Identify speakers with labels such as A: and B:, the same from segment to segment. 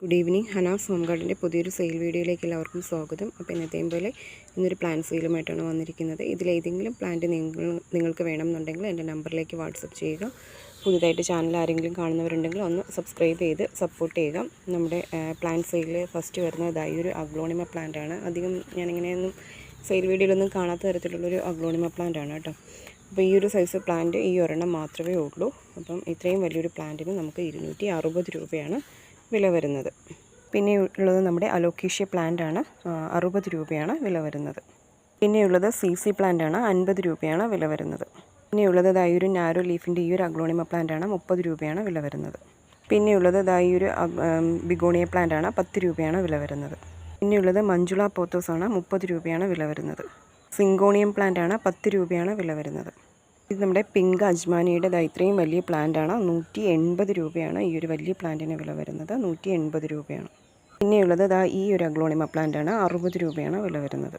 A: Good evening Hanas home ഗാർഡിന്റെ പുതിയൊരു sale വീഡിയോയിലേക്ക് എല്ലാവർക്കും സ്വാഗതം. അപ്പോൾ ഇന്നത്തെയും പോലെ ഇന്നൊരു പ്ലാൻ സെയിലുമായിട്ടാണ് വന്നിരിക്കുന്നത്. ഇതിലേതെങ്കിലും പ്ലാന്റ് നിങ്ങൾ നിങ്ങൾക്ക് വേണമെന്നുണ്ടെങ്കിൽ എന്റെ നമ്പറിലേക്ക് വാട്സപ്പ് ചെയ്യുക. പുതുതായിട്ട് ചാനൽ ആരെങ്കിലും കാണുന്നവരുണ്ടെങ്കിൽ ഒന്ന് സബ്സ്ക്രൈബ് ചെയ്ത് സപ്പോർട്ട് ചെയ്യുക. നമ്മുടെ പ്ലാൻ സെയിലിൽ ഫസ്റ്റ് വരുന്നത് ഇതായി ഒരു അഗ്ലോണിമ പ്ലാന്റ് ആണ്. അധികം ഞാനിങ്ങനെയൊന്നും സെയിൽ വീഡിയോയിലൊന്നും കാണാത്ത തരത്തിലുള്ളൊരു അഗ്ലോണിമ പ്ലാന്റ് ആണ് കേട്ടോ. അപ്പോൾ ഈ ഒരു സൈസ് പ്ലാന്റ് ഈ ഒരെണ്ണം മാത്രമേ ഉള്ളൂ. അപ്പം ഇത്രയും വലിയൊരു പ്ലാന്റിന് നമുക്ക് ഇരുന്നൂറ്റി അറുപത് രൂപയാണ് വില വരുന്നത്. പിന്നെ ഉള്ളത് നമ്മുടെ അലോക്കേഷ്യ പ്ലാന്റ് ആണ്. അറുപത് രൂപയാണ് വില വരുന്നത്. പിന്നെയുള്ളത് സി സി പ്ലാന്റ് ആണ്. അൻപത് രൂപയാണ് വില വരുന്നത്. പിന്നെയുള്ളത് ദാ ഈ ഒരു നാരോ ലീഫിന്റെ ഈ ഒരു അഗ്ലോണിമ പ്ലാന്റ് ആണ്. മുപ്പത് രൂപയാണ് വില വരുന്നത്. പിന്നെയുള്ളത് ദാ ഈ ഒരു ബിഗോണിയ പ്ലാന്റ് ആണ്. പത്ത് രൂപയാണ് വില വരുന്നത്. പിന്നെയുള്ളത് മഞ്ജുള പോത്തോസ് ആണ്. മുപ്പത് രൂപയാണ് വില വരുന്നത്. സിങ്കോണിയം പ്ലാന്റ് ആണ്. പത്ത് രൂപയാണ് വില വരുന്നത്. ഇത് നമ്മുടെ പിങ്ക് അജ്മാനിയുടെ ഇത്രയും വലിയ പ്ലാന്റ് ആണ്. നൂറ്റി എൺപത് രൂപയാണ് ഈ ഒരു വലിയ പ്ലാന്റിന് വില വരുന്നത്. നൂറ്റി എൺപത് രൂപയാണ്. പിന്നെയുള്ളത് ഇതാ ഈ ഒരു അഗ്ലോണിമ പ്ലാന്റ് ആണ്. അറുപത് രൂപയാണ് വില വരുന്നത്.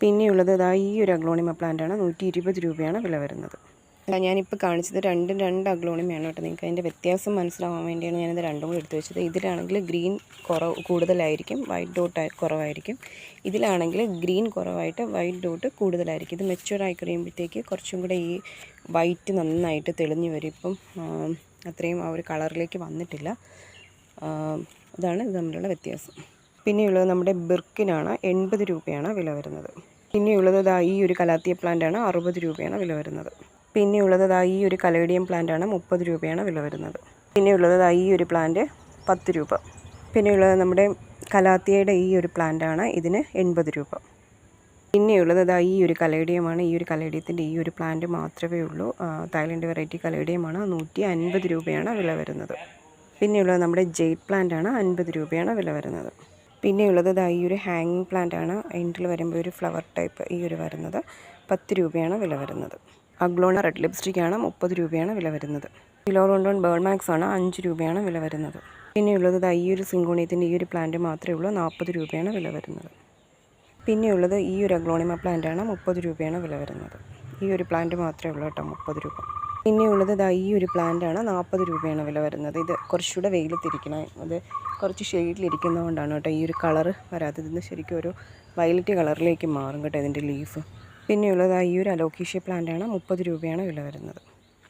A: പിന്നെയുള്ളത് ഇതാ ഈ ഒരു അഗ്ലോണിമ പ്ലാന്റ് ആണ്. നൂറ്റി ഇരുപത് രൂപയാണ് വില വരുന്നത്. അല്ല ഞാനിപ്പോൾ കാണിച്ചത് രണ്ടും രണ്ട് അഗ്ലോണിമയാണ് കേട്ടോ. നിങ്ങൾക്ക് അതിന്റെ വ്യത്യാസം മനസ്സിലാവാൻ വേണ്ടിയാണ് ഞാനിത് രണ്ടും കൂടി എടുത്തു വെച്ചത്. ഇതിലാണെങ്കിൽ ഗ്രീൻ കുറവ് കൂടുതലായിരിക്കും വൈറ്റ് ഡോട്ട് കുറവായിരിക്കും. ഇതിലാണെങ്കിൽ ഗ്രീൻ കുറവായിട്ട് വൈറ്റ് ഡോട്ട് കൂടുതലായിരിക്കും. ഇത് മെച്ചുവർ ആയി കഴിയുമ്പോഴത്തേക്ക് കുറച്ചും കൂടെ ഈ വൈറ്റ് നന്നായിട്ട് തെളിഞ്ഞു വരും. ഇപ്പം അത്രയും ആ ഒരു കളറിലേക്ക് വന്നിട്ടില്ല. അതാണ് ഇത് തമ്മിലുള്ള വ്യത്യാസം. പിന്നെയുള്ളത് നമ്മുടെ ബിർക്കിനാണ് എൺപത് രൂപയാണ് വില വരുന്നത്. പിന്നെയുള്ളത് ഈ ഒരു കലാത്തിയ പ്ലാന്റാണ് അറുപത് രൂപയാണ് വില വരുന്നത്. പിന്നെയുള്ളത് ഈ ഒരു കലേഡിയം പ്ലാന്റാണ് മുപ്പത് രൂപയാണ് വില വരുന്നത്. പിന്നെയുള്ളത് ഈ ഒരു പ്ലാന്റ് പത്ത് രൂപ. പിന്നെയുള്ളത് നമ്മുടെ കലാത്തിയയുടെ ഈ ഒരു പ്ലാന്റാണ് ഇതിന് എൺപത് രൂപ. പിന്നെയുള്ളത് ഈ ഒരു കലേഡിയമാണ് ഈ ഒരു കലേഡിയത്തിന്റെ ഈ ഒരു പ്ലാന്റ് മാത്രമേ ഉള്ളൂ. തായ്ലൻഡ് വെറൈറ്റി കലേഡിയമാണ് നൂറ്റി അൻപത് രൂപയാണ് വില വരുന്നത്. പിന്നെയുള്ളത് നമ്മുടെ ജെയ്റ്റ് പ്ലാന്റാണ് അൻപത് രൂപയാണ് വില വരുന്നത്. പിന്നെയുള്ളത് ഈ ഒരു ഹാങ്ങിങ് പ്ലാന്റ് ആണ് എൻഡിൽ വരുമ്പോൾ ഒരു ഫ്ലവർ ടൈപ്പ് ഈ ഒരു വരുന്നത് പത്ത് രൂപയാണ് വില വരുന്നത്. അഗ്ലോണ റെഡ് ലിപ്സ്റ്റിക് ആണ് മുപ്പത് രൂപയാണ് വില വരുന്നത്. ഫിലോറോണ്ടോൺ ബേൺമാക്സ് ആണ് അഞ്ച് രൂപയാണ് വില വരുന്നത്. പിന്നെയുള്ളത് ഈ ഒരു സിങ്കോണിയത്തിന്റെ ഈ ഒരു പ്ലാന്റ് മാത്രമേ ഉള്ളൂ നാൽപ്പത് രൂപയാണ് വില വരുന്നത്. പിന്നെയുള്ളത് ഈ ഒരു അഗ്ലോണിമ പ്ലാന്റ് ആണ് മുപ്പത് രൂപയാണ് വില വരുന്നത്. ഈ ഒരു പ്ലാന്റ് മാത്രമേ ഉള്ളൂ കേട്ടോ മുപ്പത് രൂപ. പിന്നെയുള്ളത് ദാ ഈ ഒരു പ്ലാന്റ് ആണ് നാൽപ്പത് രൂപയാണ് വില വരുന്നത്. ഇത് കുറച്ചുകൂടെ വെയിലത്തിരിക്കണം. അത് കുറച്ച് ഷെയ്ഡിലിരിക്കുന്നതുകൊണ്ടാണ് കേട്ടോ ഈ ഒരു കളറ് വരാത്തത്. ശരിക്കും ഒരു വയലറ്റ് കളറിലേക്ക് മാറും കേട്ടോ ഇതിന്റെ ലീഫ്. പിന്നെയുള്ളത് ഈ ഒരു അലോക്കീഷ്യ പ്ലാന്റ് ആണ് മുപ്പത് രൂപയാണ് വില വരുന്നത്.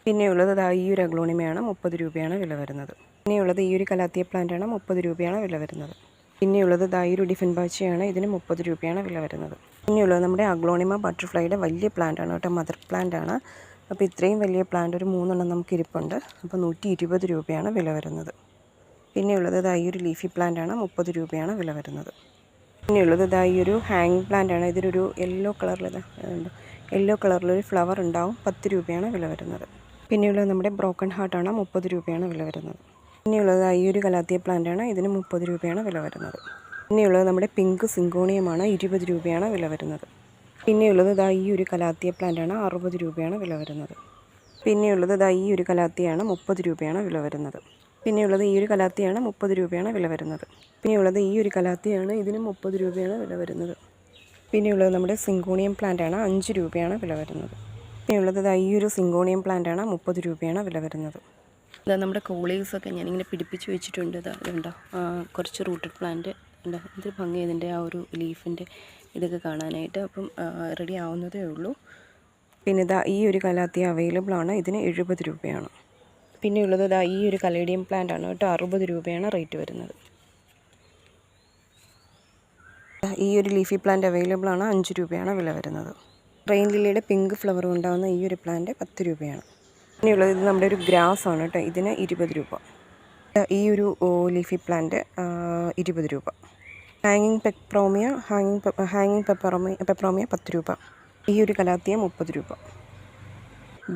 A: പിന്നെയുള്ളത് ഈ ഒരു അഗ്ലോണിമയാണ് മുപ്പത് രൂപയാണ് വില വരുന്നത്. പിന്നെയുള്ളത് ഈ ഒരു കലാത്തിയ പ്ലാന്റ് ആണ് മുപ്പത് രൂപയാണ് വില വരുന്നത്. പിന്നെയുള്ളത് ഈ ഒരു ഡിഫൻ ബാച്ചയാണ് ഇതിന് മുപ്പത് രൂപയാണ് വില വരുന്നത്. പിന്നെയുള്ളത് നമ്മുടെ അഗ്ലോണിമ ബട്ടർഫ്ലൈയുടെ വലിയ പ്ലാന്റ് ആണ് കേട്ടോ മദർ പ്ലാന്റ് ആണ് അപ്പോൾ ഇത്രയും വലിയ പ്ലാന്റ് ഒരു മൂന്നെണ്ണം നമുക്ക് ഇരിപ്പുണ്ട്. അപ്പോൾ നൂറ്റി ഇരുപത് രൂപയാണ് വില വരുന്നത്. പിന്നെയുള്ളത് ഈ ഒരു ലീഫി പ്ലാന്റ് ആണ് മുപ്പത് രൂപയാണ് വില വരുന്നത്. പിന്നെയുള്ളത് ഇതാ ഈ ഒരു ഹാങ് പ്ലാന്റ് ആണ്. ഇതിലൊരു യെല്ലോ കളറിൽ യെല്ലോ കളറിലൊരു ഫ്ലവർ ഉണ്ടാവും. പത്ത് രൂപയാണ് വില വരുന്നത്. പിന്നെയുള്ളത് നമ്മുടെ ബ്രോക്കൺ ഹാർട്ടാണ് മുപ്പത് രൂപയാണ് വില വരുന്നത്. പിന്നെയുള്ളത് ഈ ഒരു കലാത്തിയ പ്ലാന്റ് ആണ്. ഇതിന് മുപ്പത് രൂപയാണ് വില വരുന്നത്. പിന്നെയുള്ളത് നമ്മുടെ പിങ്ക് സിങ്കോണിയമാണ് ഇരുപത് രൂപയാണ് വില വരുന്നത്. പിന്നെയുള്ളത് ഇതാ ഈ ഒരു കലാത്തിയ പ്ലാന്റ് ആണ്. അറുപത് രൂപയാണ് വില വരുന്നത്. പിന്നെയുള്ളത് ഇതാ ഈ ഒരു കലാത്തിയാണ്. മുപ്പത് രൂപയാണ് വില വരുന്നത്. പിന്നെയുള്ളത് ഈ ഒരു കലാത്തിയാണ് മുപ്പത് രൂപയാണ് വില വരുന്നത്. പിന്നെയുള്ളത് ഈ ഒരു കലാത്തിയാണ് ഇതിന് മുപ്പത് രൂപയാണ് വില വരുന്നത്. പിന്നെയുള്ളത് നമ്മുടെ സിങ്കോണിയം പ്ലാന്റ് ആണ് അഞ്ച് രൂപയാണ് വില വരുന്നത്. പിന്നെയുള്ളത് ഈ ഒരു സിങ്കോണിയം പ്ലാന്റ് ആണ് മുപ്പത് രൂപയാണ് വില വരുന്നത്. ഇതാ നമ്മുടെ കോളീവ്സൊക്കെ ഞാനിങ്ങനെ പിടിപ്പിച്ച് വെച്ചിട്ടുണ്ട്. ഇതാ ഇതുണ്ടോ? കുറച്ച് റൂട്ടഡ് പ്ലാന്റ്. ഉണ്ടോ എന്തൊരു ഭംഗി ഇതിന്റെ ആ ഒരു ലീഫിന്റെ ഇതൊക്കെ കാണാനായിട്ട്. അപ്പം റെഡി ആവുന്നതേ ഉള്ളൂ. പിന്നെ ഇതാ ഈ ഒരു കലാത്തി അവൈലബിൾ ആണ് ഇതിന് എഴുപത് രൂപയാണ്. പിന്നെ ഉള്ളത് ഇതാ ഈ ഒരു കലേഡിയം പ്ലാന്റ് ആണ് കേട്ടോ. അറുപത് രൂപയാണ് റേറ്റ് വരുന്നത്. ഈ ഒരു ലീഫി പ്ലാന്റ് അവൈലബിൾ ആണ്. അഞ്ച് രൂപയാണ് വില വരുന്നത്. റെയിൻ ലില്ലിയുടെ പിങ്ക് ഫ്ലവർ ഉണ്ടാകുന്ന ഈ ഒരു പ്ലാന്റ് പത്ത് രൂപയാണ്. പിന്നെയുള്ളത് ഇത് നമ്മുടെ ഒരു ഗ്രാസ് ആണ് കേട്ടോ. ഇതിന് ഇരുപത് രൂപ. ഈ ഒരു ലീഫി പ്ലാന്റ് ഇരുപത് രൂപ. ഹാങ്ങിങ് പെപ്രോമിയ ഹാങ്ങിങ് ഹാങ്ങിങ് പെപ്പറോമിയ പെപ്രോമിയ പത്ത് രൂപ. ഈ ഒരു കലാത്തിയ മുപ്പത് രൂപ.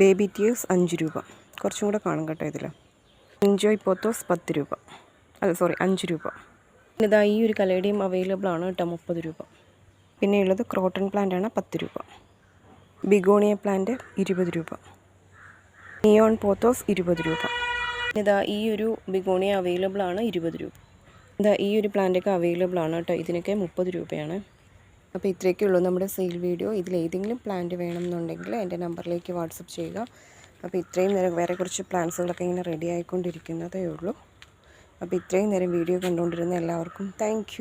A: ബേബി ടീയേഴ്സ് അഞ്ച് രൂപ. കുറച്ചും കൂടെ കാണും കേട്ടോ ഇതിൽ എൻജോയ് പോത്തോസ് പത്ത് രൂപ. അല്ല സോറി അഞ്ച് രൂപ. പിന്നെ ഇതാ ഈ ഒരു കലയുടെയും അവൈലബിൾ ആണ് കേട്ടോ മുപ്പത് രൂപ. പിന്നെ ഉള്ളത് ക്രോട്ടൺ പ്ലാന്റ് ആണ് പത്ത് രൂപ. ബിഗോണിയ പ്ലാന്റ് ഇരുപത് രൂപ. നിയോൺ പോത്തോസ് ഇരുപത് രൂപ. ഇതാ ഈ ഒരു ബിഗോണിയ അവൈലബിൾ ആണ് ഇരുപത് രൂപ. ഇതാ ഈ ഒരു പ്ലാന്റൊക്കെ അവൈലബിൾ ആണ് കേട്ടോ ഇതിനൊക്കെ മുപ്പത് രൂപയാണ്. അപ്പോൾ ഇത്രയൊക്കെ ഉള്ളൂ നമ്മുടെ സെയിൽ വീഡിയോ ഇതിൽ ഏതെങ്കിലും പ്ലാന്റ് വേണമെന്നുണ്ടെങ്കിൽ എന്റെ നമ്പറിലേക്ക് വാട്സപ്പ് ചെയ്യുക. അപ്പോൾ ഇത്രയും നേരം വേറെ കുറച്ച് പ്ലാൻസുകളൊക്കെ ഇങ്ങനെ റെഡി ആയിക്കൊണ്ടിരിക്കുന്നതേ ഉള്ളൂ. അപ്പോൾ ഇത്രയും നേരം വീഡിയോ കണ്ടുകൊണ്ടിരുന്ന എല്ലാവർക്കും താങ്ക്